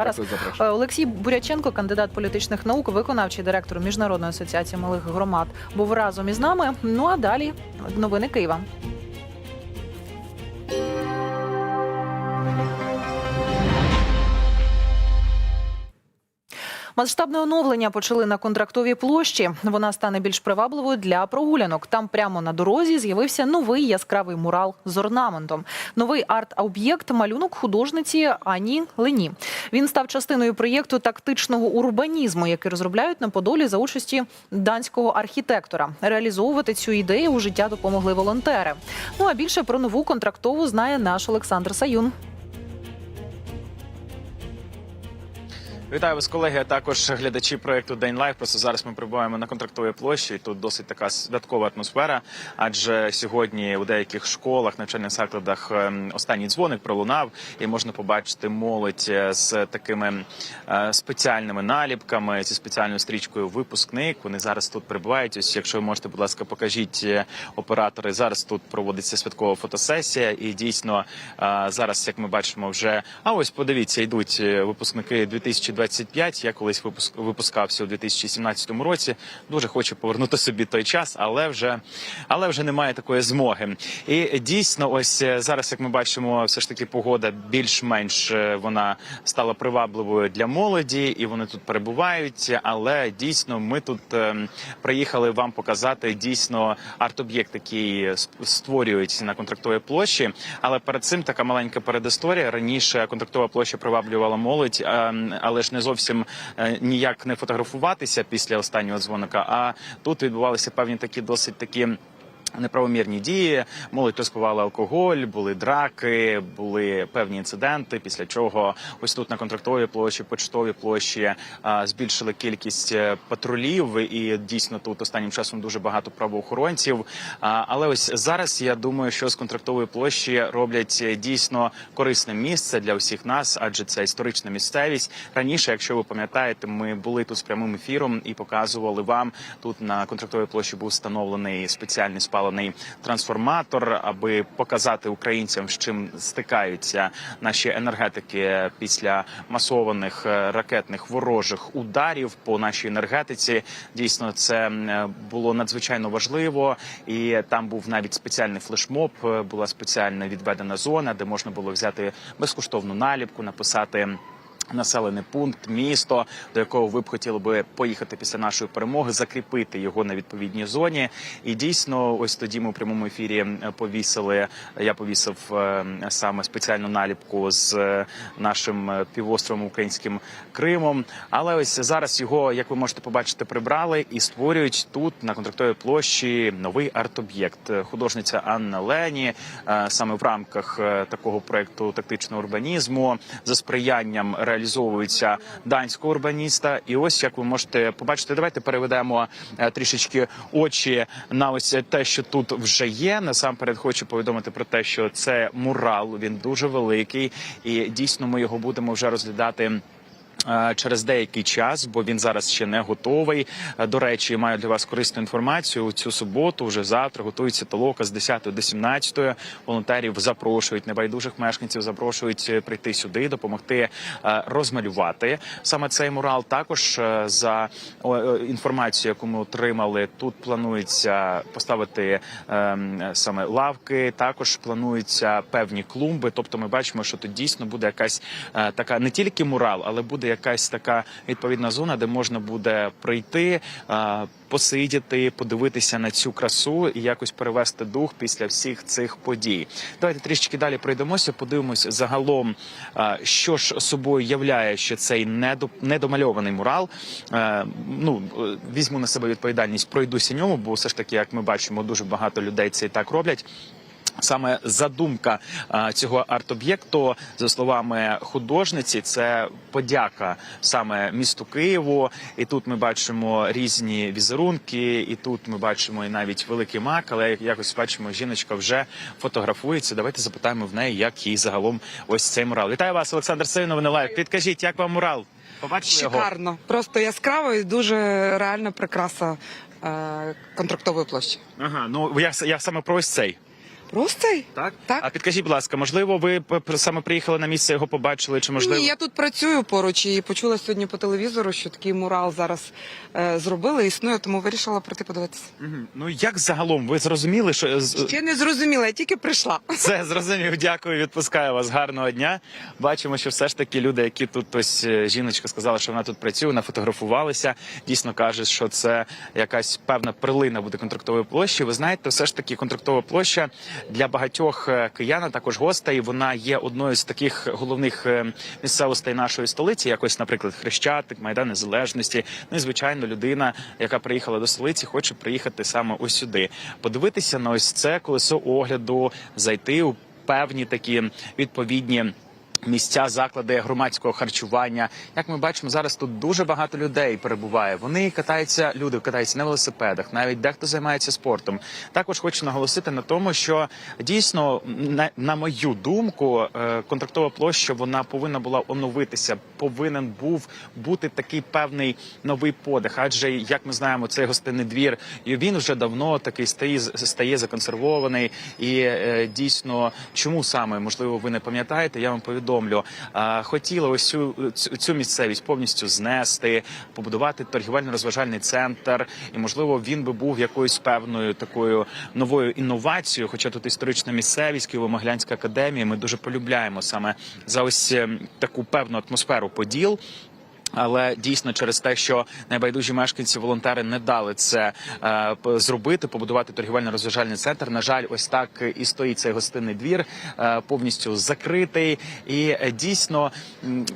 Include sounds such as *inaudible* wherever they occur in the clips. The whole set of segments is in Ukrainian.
Зараз. Е, Олексій Буряченко, кандидат політичних наук, виконавчий директор Міжнародної асоціації малих громад, був разом із нами. Ну а далі новини Києва. Масштабне оновлення почали на контрактовій площі. Вона стане більш привабливою для прогулянок. Там прямо на дорозі з'явився новий яскравий мурал з орнаментом. Новий арт-об'єкт малюнок художниці Ані Лені. Він став частиною проєкту тактичного урбанізму, який розробляють на Подолі за участі данського архітектора. Реалізовувати цю ідею у життя допомогли волонтери. Ну а більше про нову контрактову знає наш Олександр Саюн. Вітаю вас, колеги, а також глядачі проекту День Лайф. Просто зараз ми прибуваємо на контрактовій площі. і Тут досить така святкова атмосфера. Адже сьогодні у деяких школах, навчальних закладах ем, останній дзвоник пролунав, і можна побачити молодь е, з такими е, спеціальними наліпками зі спеціальною стрічкою Випускник. Вони зараз тут прибувають. Ось, якщо ви можете, будь ласка, покажіть е, оператори. Зараз тут проводиться святкова фотосесія, і дійсно зараз, як ми бачимо, вже а ось подивіться, йдуть випускники 2020 25. Я колись випуск випускався у 2017 році. Дуже хочу повернути собі той час, але вже але вже немає такої змоги. І дійсно, ось е, зараз, як ми бачимо, все ж таки погода більш-менш е, вона стала привабливою для молоді, і вони тут перебувають. Але дійсно, ми тут е, приїхали вам показати дійсно арт-об'єкт, який створюють на контрактовій площі. Але перед цим така маленька передісторія. Раніше контрактова площа приваблювала молодь, ем, але ж не зовсім е, ніяк не фотографуватися після останнього дзвоника. А тут відбувалися певні такі досить такі. Неправомірні дії, молодь розпивала алкоголь, були драки, були певні інциденти. Після чого ось тут на контрактовій площі, почтовій площі а, збільшили кількість е, патрулів, і дійсно тут останнім часом дуже багато правоохоронців. А, але ось зараз я думаю, що з контрактової площі роблять е, дійсно корисне місце для всіх нас, адже це історична місцевість. Раніше, якщо ви пам'ятаєте, ми були тут з прямим ефіром і показували вам тут на контрактовій площі був встановлений спеціальний спалений трансформатор, аби показати українцям, з чим стикаються наші енергетики після масованих е, ракетних ворожих ударів по нашій енергетиці. Дійсно, це було надзвичайно важливо, і там був навіть спеціальний флешмоб. е, Була спеціальна відведена зона, де можна було взяти безкоштовну наліпку, написати. Населений пункт, місто, до якого ви б хотіли би поїхати після нашої перемоги, закріпити його на відповідній зоні. І дійсно, ось тоді ми у прямому ефірі е, повісили. Я повісив е, саме спеціальну наліпку з е, нашим півостровом українським Кримом. Але ось зараз його, як ви можете побачити, прибрали і створюють тут на контрактовій площі новий арт-об'єкт. Художниця Анна Лені саме в рамках такого проекту тактичного урбанізму за сприянням реалізовується данського урбаніста. І ось як ви можете побачити, давайте переведемо е, трішечки очі на ось те, що тут вже є. Насамперед хочу повідомити про те, що це мурал. Він дуже великий, і дійсно ми його будемо вже розглядати. Е, Через деякий час, бо він зараз ще не готовий. Е, До речі, маю для вас корисну інформацію. У цю суботу, вже завтра, готується толока з 10 до 17. Волонтерів запрошують небайдужих мешканців, запрошують е, прийти сюди, допомогти розмалювати саме цей мурал. Також за інформацією, яку ми отримали, тут планується поставити ем, саме лавки. Також плануються певні клумби. Тобто, ми бачимо, що тут дійсно буде якась така не тільки мурал, але буде якась така відповідна зона, де можна буде прийти. Посидіти, подивитися на цю красу і якось перевести дух після всіх цих подій. Давайте трішки далі пройдемося, подивимось загалом, що ж собою являє ще цей недо- недомальований мурал. Ну візьму на себе відповідальність, пройдуся ньому, бо все ж таки, як ми бачимо, дуже багато людей це і так роблять. Саме задумка цього арт-об'єкту, за словами художниці, це подяка саме місту Києву. І тут ми бачимо різні візерунки, і тут ми бачимо і навіть великий мак, але якось бачимо, жіночка вже фотографується. Давайте запитаємо в неї, як їй загалом ось цей мурал. Вітаю вас, Олександр Сивинов, лайв. Підкажіть, як вам мурал? Побачили його? Шикарно, просто яскраво і дуже реальна прикраса е, контрактової площі. Ага, ну я, я саме про ось цей. Цей? Так? Так. А підкажіть, будь ласка, можливо, ви саме приїхали на місце, його побачили, чи можливо? Ні, я тут працюю поруч і почула сьогодні по телевізору, що такий мурал зараз е, зробили, існує, тому вирішила прийти подивитися. Мгм. Ну як загалом ви зрозуміли, що Ще не зрозуміла, я тільки прийшла. *laughs* Все зрозумів. Дякую. Відпускаю вас. Гарного дня. Бачимо, що все ж таки люди, які тут ось е, жіночка сказала, що вона тут працює, вона фотографувалася. Дійсно каже, що це якась певна перлина буде контрактової площі. Ви знаєте, все ж таки контрактова площа для багатьох кияна киян, а також гостей. Вона є одною з таких головних е, місцевостей нашої столиці, якось, наприклад, Хрещатик, Майдан Незалежності. Ну і звичайно, людина, яка приїхала до столиці, хоче приїхати саме ось сюди, подивитися на ось це колесо огляду, зайти у певні такі відповідні. Місця, заклади громадського харчування. Як ми бачимо, зараз тут дуже багато людей перебуває. Вони катаються, люди катаються на велосипедах, навіть дехто займається спортом. Також хочу наголосити на тому, що дійсно, на, на мою думку, е, контрактова площа вона повинна була оновитися. Повинен був бути такий певний новий подих. Адже як ми знаємо, цей гостинний двір і він вже давно такий стає стає законсервований. І е, дійсно, чому саме можливо ви не пам'ятаєте? Я вам повідомлю. А, хотіли ось цю, цю цю місцевість повністю знести, побудувати торгівельно-розважальний центр, і можливо він би був якоюсь певною такою новою інновацією. Хоча тут історична місцевість, Києво-Могилянська академія. Ми дуже полюбляємо саме за ось е, таку певну атмосферу поділ. Але дійсно через те, що найбайдужі мешканці волонтери не дали це е, зробити, побудувати торгівельно-розважальний центр. На жаль, ось так і стоїть цей гостинний двір, е, повністю закритий. І дійсно,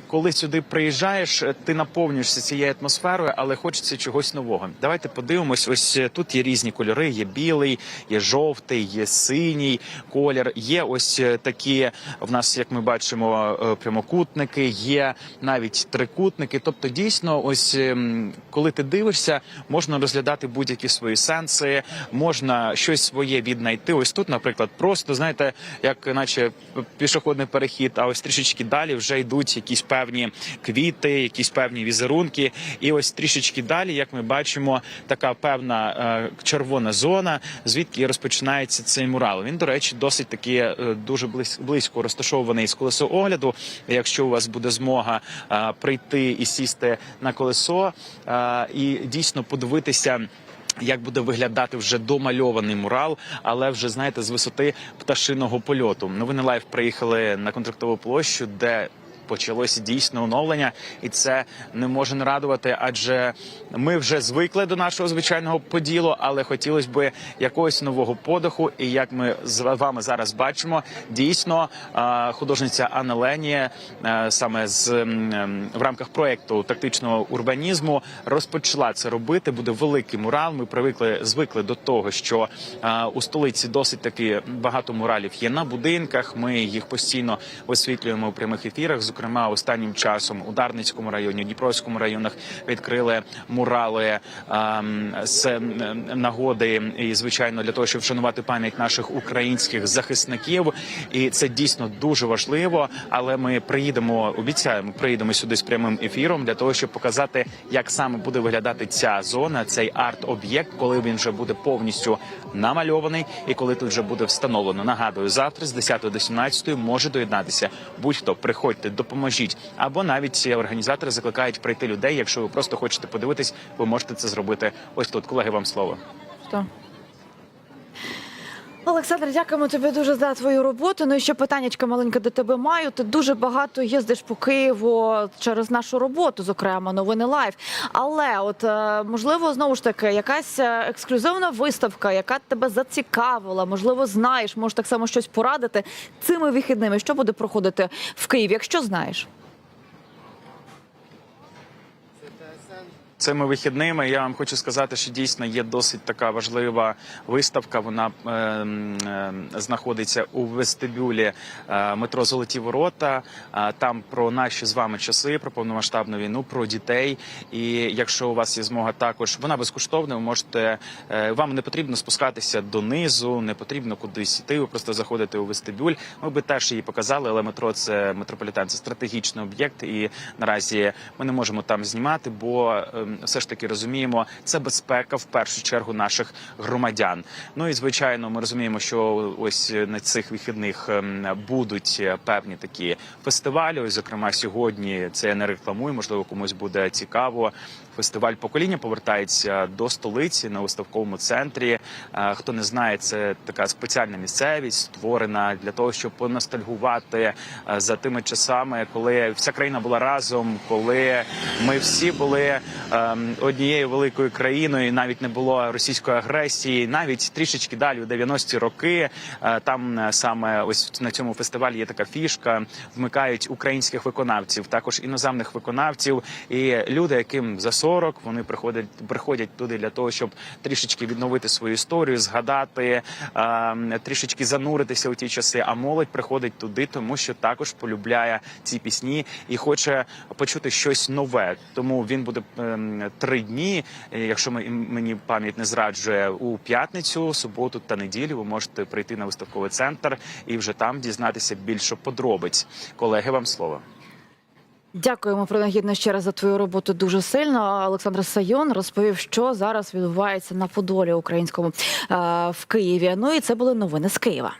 коли сюди приїжджаєш, е, ти наповнюєшся цією атмосферою, але хочеться чогось нового. Давайте подивимось. Ось е, тут є різні кольори: є білий, є жовтий, є синій колір. Є ось е, такі в нас, як ми бачимо, прямокутники, є навіть трикутники. Тобто, дійсно, ось ем, коли ти дивишся, можна розглядати будь-які свої сенси, можна щось своє віднайти. Ось тут, наприклад, просто знаєте, як наче пішохідний перехід, а ось трішечки далі вже йдуть якісь певні квіти, якісь певні візерунки. І ось трішечки далі, як ми бачимо, така певна е, червона зона, звідки розпочинається цей мурал. Він, до речі, досить таки е, дуже близько розташований з колесо огляду. Якщо у вас буде змога е, прийти і сісти на колесо е, і дійсно подивитися. Як буде виглядати вже домальований мурал, але вже знаєте, з висоти пташиного польоту. Новини лайф приїхали на контрактову площу, де почалося дійсне оновлення, і це не може не радувати, адже ми вже звикли до нашого звичайного поділу, але хотілося б якогось нового подиху. І як ми з вами зараз бачимо, дійсно художниця Анна Лені е, саме з ем, в рамках проекту тактичного урбанізму розпочала це робити. Буде великий мурал. Ми привикли звикли до того, що е, у столиці досить таки багато муралів є на будинках. Ми їх постійно висвітлюємо у прямих ефірах. Зокрема, останнім часом у Дарницькому районі, Дніпровському районах відкрили мурали ем, з ем, нагоди і звичайно для того, щоб вшанувати пам'ять наших українських захисників. І це дійсно дуже важливо. Але ми приїдемо, обіцяємо, приїдемо сюди з прямим ефіром для того, щоб показати, як саме буде виглядати ця зона, цей арт-об'єкт, коли він вже буде повністю намальований, і коли тут вже буде встановлено. Нагадую, завтра з 10 до 17 може доєднатися. Будь-хто приходьте, допоможіть, або навіть організатори закликають прийти людей. Якщо ви просто хочете подивитись, ви можете це зробити. Ось тут, колеги, вам слово. Що? Олександр, дякуємо тобі дуже за твою роботу. Ну і ще питаннячка маленьке до тебе маю. Ти дуже багато їздиш по Києву через нашу роботу, зокрема новини лайф. Але от е, можливо, знову ж таки, якась е, ексклюзивна виставка, яка тебе зацікавила, можливо, знаєш, може так само щось порадити цими вихідними. Що буде проходити в Києві, якщо знаєш? Цими вихідними я вам хочу сказати, що дійсно є досить така важлива виставка. Вона е, е, знаходиться у вестибюлі е, метро Золоті Ворота. Е, там про наші з вами часи, про повномасштабну війну, про дітей. І якщо у вас є змога, також вона безкоштовна. Ви можете е, вам не потрібно спускатися донизу, не потрібно кудись йти. Ви просто заходите у вестибюль. Ми би теж її показали, але метро це метрополітен, це стратегічний об'єкт, і наразі ми не можемо там знімати, бо е, все ж таки розуміємо, це безпека в першу чергу наших громадян. Ну і звичайно, ми розуміємо, що ось на цих вихідних ем, будуть певні такі фестивалі. Ось, зокрема, сьогодні це я не рекламую, можливо, комусь буде цікаво. Фестиваль покоління повертається до столиці на виставковому центрі. Е, Хто не знає, це така спеціальна місцевість, створена для того, щоб поностальгувати е, за тими часами, коли вся країна була разом, коли ми всі були ем, однією великою країною, навіть не було російської агресії, навіть трішечки далі у 90-ті роки. е, Там саме ось на цьому фестивалі є така фішка. Вмикають українських виконавців, також іноземних виконавців. І люди, яким за 40, вони приходять приходять туди для того, щоб трішечки відновити свою історію, згадати, ем, трішечки зануритися у ті часи. А молодь приходить туди, тому що також полюбляє ці пісні і хоче почути щось нове. Тому він буде ем, три дні. Якщо ми- мені пам'ять не зраджує у п'ятницю, суботу та неділю, ви можете прийти на виставковий центр і вже там дізнатися більше подробиць. Колеги, вам слово. Дякуємо принагідно ще раз за твою роботу дуже сильно. Олександр Сайон розповів, що зараз відбувається на Подолі українському е, в Києві. Ну і це були новини з Києва.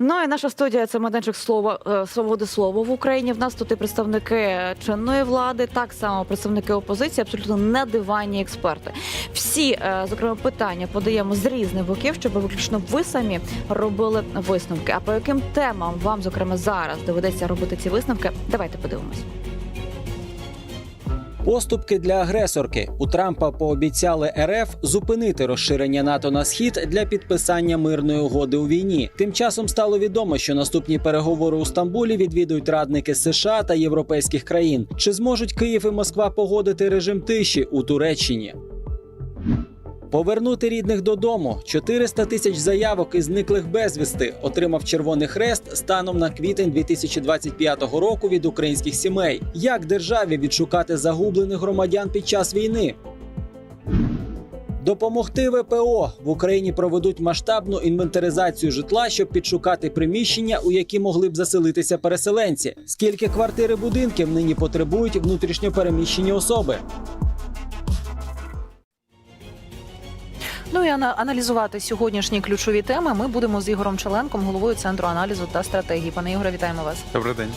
Ну і наша студія це майданчик слова е, свободи слова в Україні. В нас тут і представники чинної влади, так само представники опозиції, абсолютно не диванні експерти. Всі, е, зокрема, питання подаємо з різних боків, щоб виключно ви самі робили висновки. А по яким темам вам, зокрема, зараз доведеться робити ці висновки? Давайте подивимось. Поступки для агресорки у Трампа пообіцяли РФ зупинити розширення НАТО на схід для підписання мирної угоди у війні. Тим часом стало відомо, що наступні переговори у Стамбулі відвідують радники США та європейських країн. Чи зможуть Київ і Москва погодити режим тиші у Туреччині? Повернути рідних додому 400 тисяч заявок із зниклих безвісти отримав Червоний Хрест станом на квітень 2025 року від українських сімей. Як державі відшукати загублених громадян під час війни? Допомогти ВПО в Україні проведуть масштабну інвентаризацію житла, щоб підшукати приміщення, у які могли б заселитися переселенці. Скільки квартир і будинків нині потребують внутрішньопереміщені особи? Ну і аналізувати сьогоднішні ключові теми ми будемо з Ігорем Челенком, головою центру аналізу та стратегії. Пане Ігоре, вітаємо вас. Добрий день.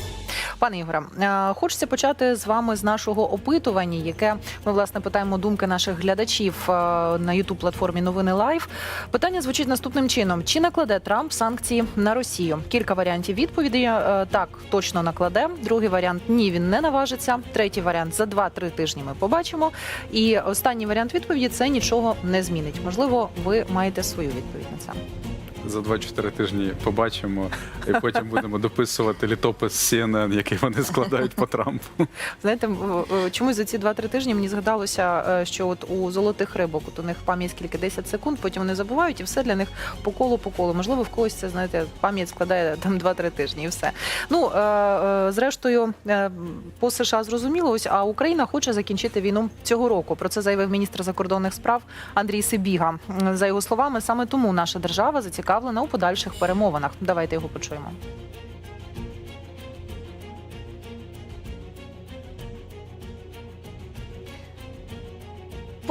Пане Ігоре, е, хочеться почати з вами з нашого опитування, яке ми власне питаємо думки наших глядачів е, на youtube платформі Новини Лайв. Питання звучить наступним чином: чи накладе Трамп санкції на Росію? Кілька варіантів відповіді Е, так точно накладе. Другий варіант ні, він не наважиться. Третій варіант за 2-3 тижні ми побачимо. І останній варіант відповіді це нічого не змінить. Можливо, ви маєте свою відповідь на це. За 2-4 тижні побачимо, і потім будемо дописувати літопис CNN, який вони складають по Трампу. Знаєте, чомусь за ці 2-3 тижні мені згадалося, е, що от у золотих рибок от у них пам'ять скільки 10 секунд, потім вони забувають, і все для них по колу по колу. Можливо, в когось це знаєте, пам'ять складає там 2-3 тижні, і все. Ну е, е, зрештою, по США зрозуміло, ось а Україна хоче закінчити війну цього року. Про це заявив міністр закордонних справ Андрій Сибіга. За його словами, саме тому наша держава зацікавлена у подальших перемовинах. Давайте його почуємо.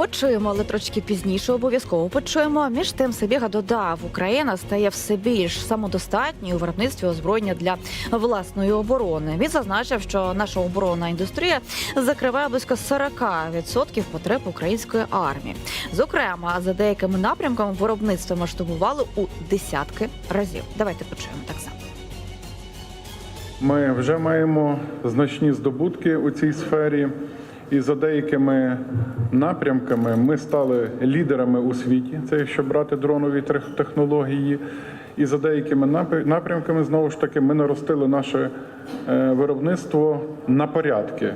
Почуємо, але трошки пізніше обов'язково почуємо. Між тим Сибіга додав, Україна стає все більш самодостатньою у виробництві озброєння для власної оборони. Він зазначив, що наша оборонна індустрія закриває близько 40% потреб української армії. Зокрема, за деякими напрямками виробництво масштабували у десятки разів. Давайте почуємо так само. Ми вже маємо значні здобутки у цій сфері, і за деякими напрямками ми стали лідерами у світі. Це якщо брати дронові технології. І за деякими напр- напрямками знову ж таки ми наростили наше е, виробництво на порядки.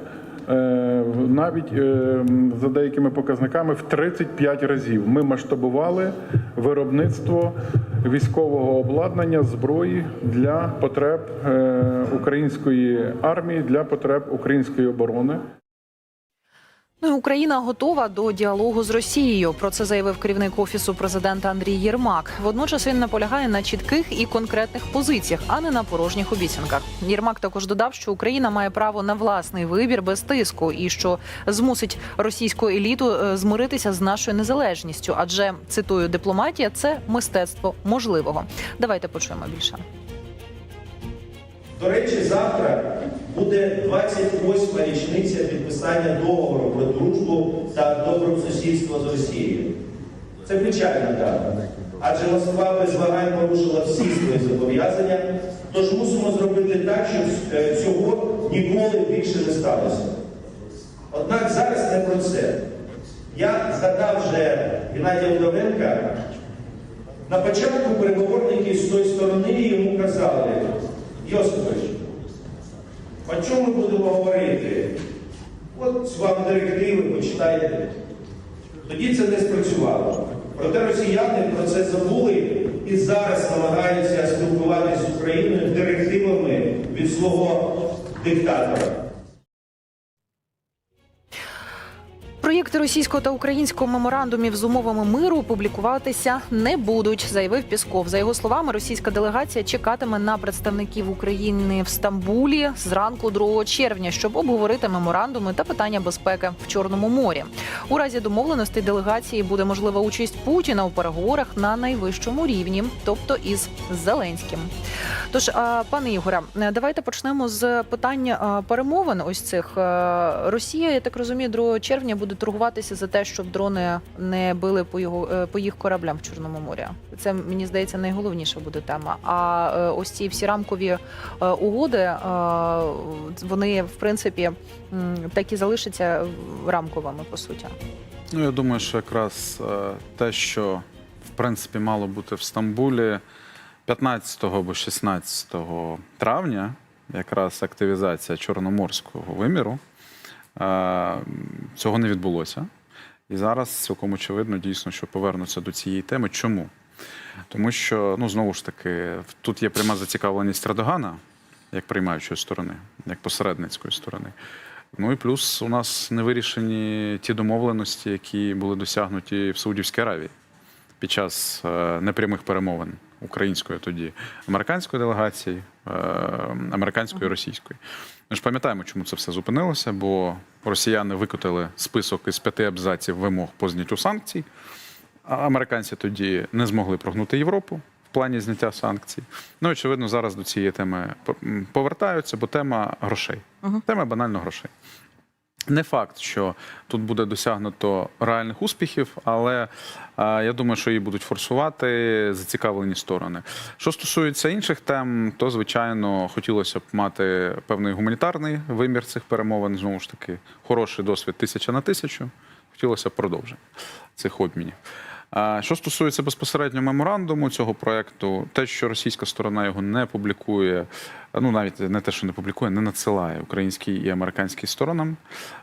Е, Навіть е, за деякими показниками в 35 разів ми масштабували виробництво військового обладнання зброї для потреб української армії, для потреб української оборони. Ну Україна готова до діалогу з Росією. Про це заявив керівник офісу президента Андрій Єрмак. Водночас він наполягає на чітких і конкретних позиціях, а не на порожніх обіцянках. Єрмак також додав, що Україна має право на власний вибір без тиску, і що змусить російську еліту е, змиритися з нашою незалежністю. Адже цитую, дипломатія це мистецтво можливого. Давайте почуємо більше. До речі, завтра буде 28-ма річниця підписання договору про дружбу та добросусідство з Росією. Це печальна дата, адже Москва без вагань порушила всі свої зобов'язання, тож мусимо зробити так, щоб е, цього ніколи більше не сталося. Однак зараз не про це. Я згадав вже Геннадія Вдовенка, на початку переговорники з тої сторони йому казали, Йосипович, о чому ми будемо говорити? От вам директиви, почитайте. Тоді це не спрацювало. Проте росіяни про це забули і зараз намагаються спілкуватися з Україною директивами від свого диктатора. Проєкти російського та українського меморандумів з умовами миру публікуватися не будуть, заявив Пісков. За його словами, російська делегація чекатиме на представників України в Стамбулі зранку 2 червня, щоб обговорити меморандуми та питання безпеки в Чорному морі. У разі домовленостей делегації буде можлива участь Путіна у переговорах на найвищому рівні, тобто із Зеленським. Тож, пане Ігоре, давайте почнемо з питання перемовин. Ось цих Е, Росія, я так розумію, 2 червня буде торгуватися за те, щоб дрони не били по його е, по їх кораблям в Чорному морі. Це мені здається найголовніша буде тема. А е, ось ці всі рамкові е, угоди, вони в принципі так і залишаться рамковими по суті. Ну, я думаю, що якраз те, що в принципі мало бути в Стамбулі 15 або 16 травня, якраз активізація чорноморського виміру, цього не відбулося. І зараз цілком очевидно дійсно, що повернуться до цієї теми. Чому? Тому що, ну знову ж таки, тут є пряма зацікавленість Радогана, як приймаючої сторони, як посередницької сторони. Ну і плюс у нас не вирішені ті домовленості, які були досягнуті в Саудівській Аравії під час е, непрямих перемовин української тоді американської делегації, е, американської і російської. Ми ж пам'ятаємо, чому це все зупинилося, бо росіяни викотили список із п'яти абзаців вимог по зняттю санкцій. А американці тоді не змогли прогнути Європу в плані зняття санкцій. Ну, очевидно, зараз до цієї теми повертаються, бо тема грошей. Тема банально грошей. Не факт, що тут буде досягнуто реальних успіхів, але а, я думаю, що її будуть форсувати зацікавлені сторони. Що стосується інших тем, то звичайно хотілося б мати певний гуманітарний вимір цих перемовин. Знову ж таки, хороший досвід тисяча на тисячу. Хотілося б продовження цих обмінів. Що стосується безпосередньо меморандуму цього проекту, те, що російська сторона його не публікує, ну навіть не те, що не публікує, не надсилає українській і американській сторонам.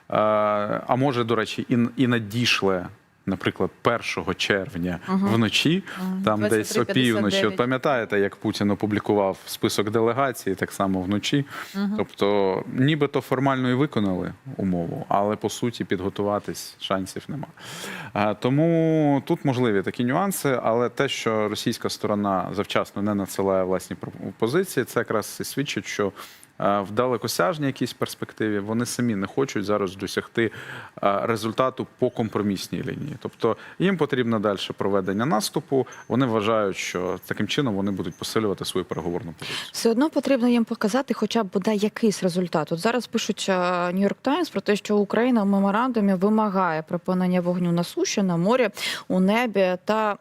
А, може, до речі, і, надійшле. Наприклад, 1 червня вночі, там десь опівночі. От пам'ятаєте, як Путін опублікував список делегацій, так само вночі. Тобто, нібито формально і виконали умову, але по суті підготуватись шансів нема. А, Тому тут можливі такі нюанси, але те, що російська сторона завчасно не надсилає власні пропозиції, це якраз і свідчить, що е, в далекосяжній якійсь перспективі вони самі не хочуть зараз досягти результату по компромісній лінії. Тобто їм потрібно далі проведення наступу. Вони вважають, що таким чином вони будуть посилювати свою переговорну позицію. Все одно потрібно їм показати хоча б бодай якийсь результат. От зараз пишуть Нью-Йорк Таймс про те, що Україна в меморандумі вимагає припинення вогню на суші, на морі, у небі та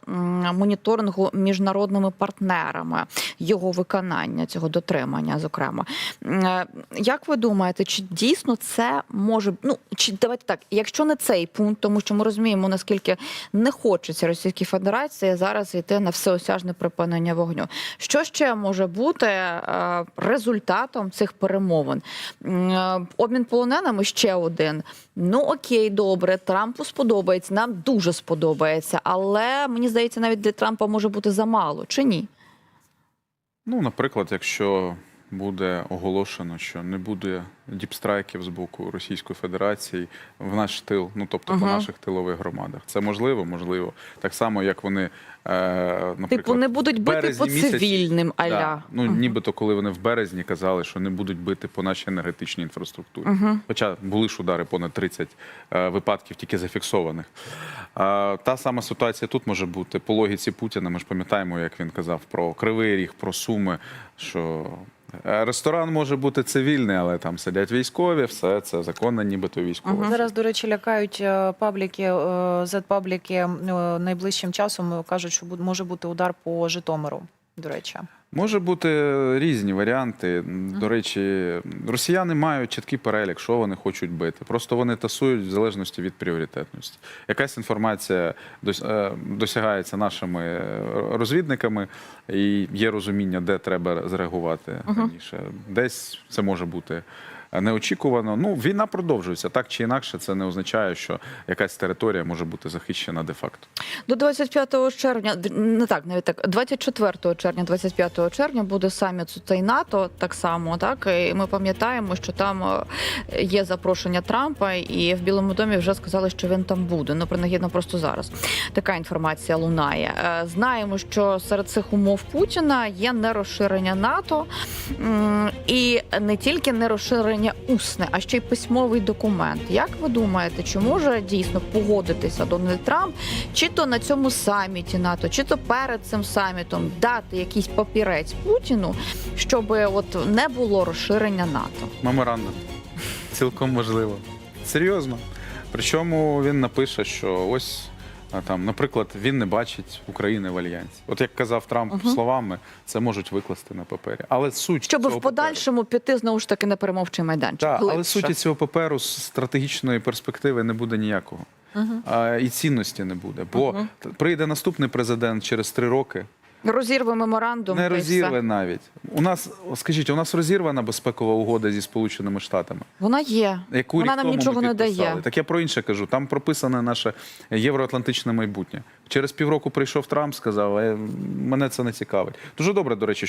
моніторингу міжнародними партнерами його виконання, цього дотримання, зокрема. Е, Як ви думаєте, чи дійсно це може ну чи давайте так, якщо не цей пункт, тому що ми розуміємо, наскільки не хочеться Російській Федерації зараз йти на всеосяжне припинення вогню. Що ще може бути е, результатом цих перемовин? Е, Обмін полоненими ще один. Ну окей, добре, Трампу сподобається. Нам дуже сподобається, але мені здається, навіть для Трампа може бути замало чи ні? Ну, наприклад, якщо буде оголошено, що не буде діпстрайків з боку Російської Федерації в наш тил, ну тобто по наших тилових громадах. Це можливо, можливо. Так само, як вони, е, наприклад, Типу, не будуть бити по місяці- цивільним аля. Да. Ну, нібито, коли вони в березні казали, що не будуть бити по нашій енергетичній інфраструктурі. Хоча були ж удари понад 30 е, випадків тільки зафіксованих. А, та сама ситуація тут може бути по логіці Путіна. Ми ж пам'ятаємо, як він казав про Кривий Ріг, про Суми, що е, ресторан може бути цивільний, але там сидять військові, все це законно, нібито військові. Зараз, до речі, лякають е, пабліки, е, Z-пабліки е, найближчим часом е, кажуть, що може бути удар по Житомиру. До речі, Може бути різні варіанти. До речі, росіяни мають чіткий перелік, що вони хочуть бити. Просто вони тасують в залежності від пріоритетності. Якась інформація е, досягається нашими розвідниками, і є розуміння, де треба зреагувати раніше. Десь це може бути. Неочікувано. Ну, війна продовжується так чи інакше. Це не означає, що якась територія може бути захищена де-факто. До 25 червня, не так, навіть так, 24 червня, 25 червня буде саміт цей НАТО, так само, так і ми пам'ятаємо, що там е, є запрошення Трампа, і в Білому домі вже сказали, що він там буде. Ну принагідно просто зараз така інформація лунає. Е, Знаємо, що серед цих умов Путіна є нерозширення НАТО і не тільки нерозширення усне, а ще й письмовий документ. Як ви думаєте, чи може дійсно погодитися Дональд Трамп? чи то на цьому саміті НАТО, чи то перед цим самітом дати якийсь папірець Путіну, щоб от не було розширення НАТО. Меморандум. Цілком можливо. Серйозно. Причому він напише, що ось. А, Там, наприклад, він не бачить України в альянсі. От як казав Трамп словами, це можуть викласти на папері. Але суть Щоб цього в подальшому піти знову ж таки на перемовчий майданчик. Так, але суті цього паперу з стратегічної перспективи не буде ніякого. А, і цінності не буде. Бо т- прийде наступний президент через три роки, розірве меморандум. не розірве навіть. У нас, скажіть, у нас розірвана безпекова угода зі Сполученими Штатами. Вона є. Яку Вона нам нічого не дає. Так я про інше кажу. Там прописане наше євроатлантичне майбутнє. Через півроку прийшов Трамп, сказав, «Е, мене це не цікавить. Дуже добре, до речі,